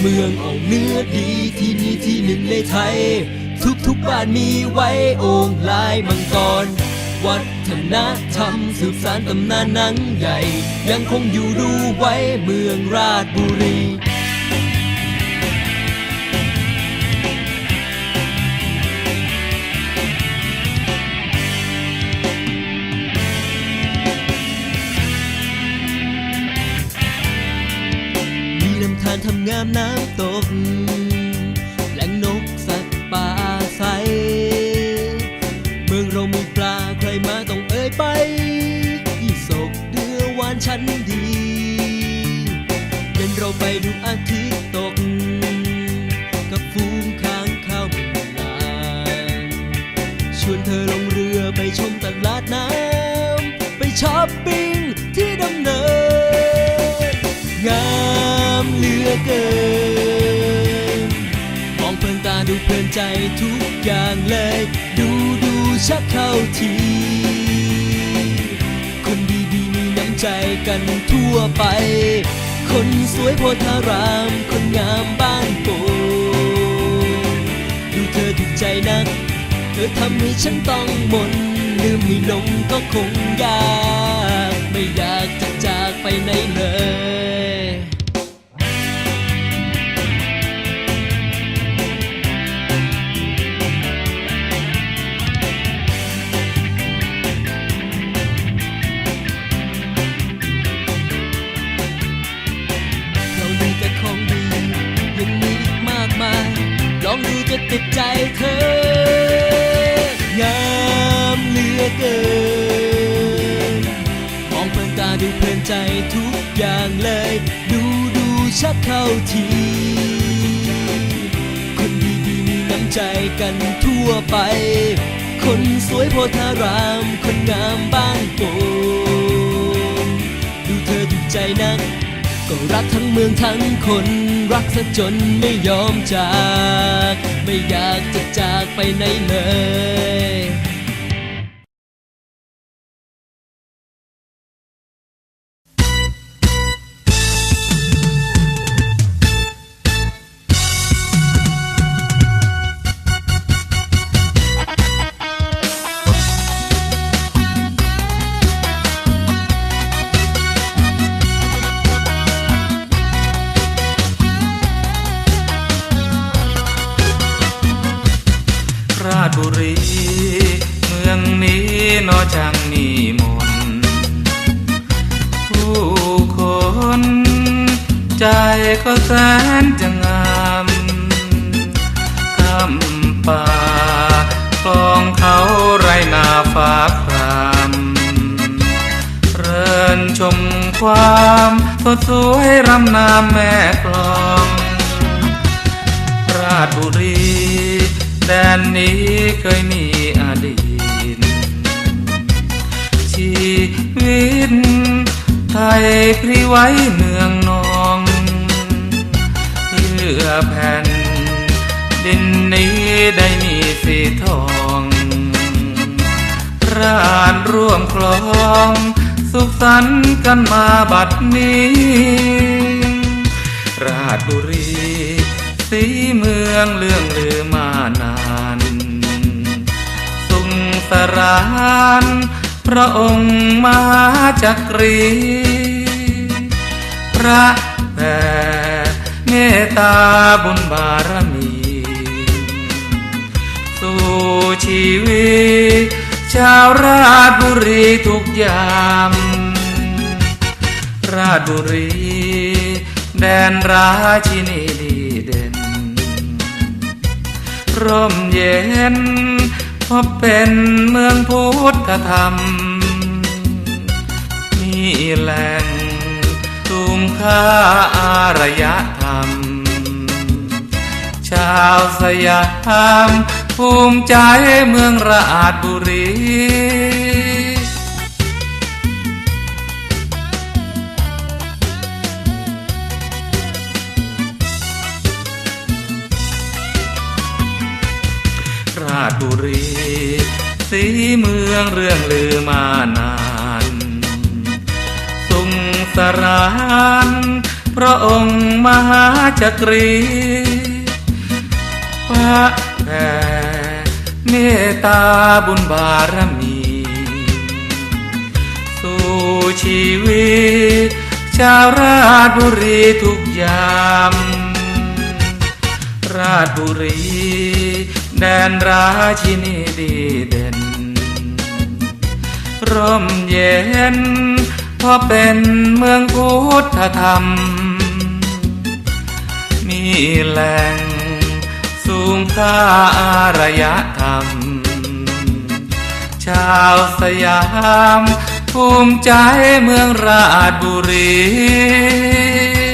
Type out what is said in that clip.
เมืองอ่องเนื้อดีที่นี่ที่หนึ่งในไทย ทุกทุกบ้านมีไว้โอ่งลายมังกร วัฒนธรรมสืบสานตำนานหนังใหญ่ ยังคงอยู่ดูไว้เมืองราชบุรี ทำงามน้ำตก แหล่งนกสัตว์ป่าใส เมืองเรามีปลาใครมาต้องเอ่ยไปยี่สกเดือวานชั้นดีเย็นเราไปดูอาทิตย์ตก กับฟูงค้างข้าวเป็นลานชวนเธอลงเรือไปชมตลาดน้ำไปช้อปปิ้ง อเกิน มองเพลินตาดูเพลินใจทุกอย่างเลย ดูดูชักเข้าที คนดีๆมีน้ำใจกันทั่วไป คนสวยโพธาราม คนงามบ้านโป่งดูเธอถูกใจนัก เธอทำให้ฉันต้องมนลืมให้หลงก็คงยาก ไม่อยากจะจากไปไหนเลย ติดใจเธองามเหลือเกิน มองเพลินตาดูเพลินใจทุกอย่างเลย ดูดูชักเข้าทีคนดีๆมีน้ำใจกันทั่วไป คนสวยโพธาราม คนงามบ้านโป่งดูเธอถูกใจนักก็รักทั้งเมืองทั้งคนรักซะจนไม่ยอมจาก ไม่อยากจะจากไปไหนเลย บุรี เมืองนี้นอจังมีมน ผู้คนใจก็แสนจะงามคำป่าคลองเขาไรนาฟ้าครามเรินชมความสดสวยรำนามแม่กลอง แดนนี้เคยมีอดีต ชีวิตไทยพริไว้เนืองนองเพื่อแผ่น ดินนี้ได้มีสีทองราชร่วมคลอง สุขสันต์กันมาบัดนี้ ราชบุรี สีเมืองเรื่องลือมา สรานพระองค์มหาจักรี พระแผ่เมตตาบุญบารมี สู่ชีวิต ชาวราชบุรีทุกยาม ราชบุรี แดนราชินีดีเด่น ร่มเย็น เพราะเป็นเมืองพุทธธรรม มีแหล่งตุมค่าอารยธรรม ชาวสยามภูมิใจเมืองราชบุรีาชบุรี สีเมืองเรื่องลือมานาน สุงสรานพระองค์มหาจักรีพระแผ่เมตตาบุญบารมี สู่ชีวิต ชาวราชบุรีทุกยาม ราชบุรี แดนราชินีดีเด่น ร่มเย็นเพราะเป็นเมืองพุทธธรรม มีแหล่งสูงค่าอารยธรรม ชาวสยาม ภูมิใจเมืองราชบุรี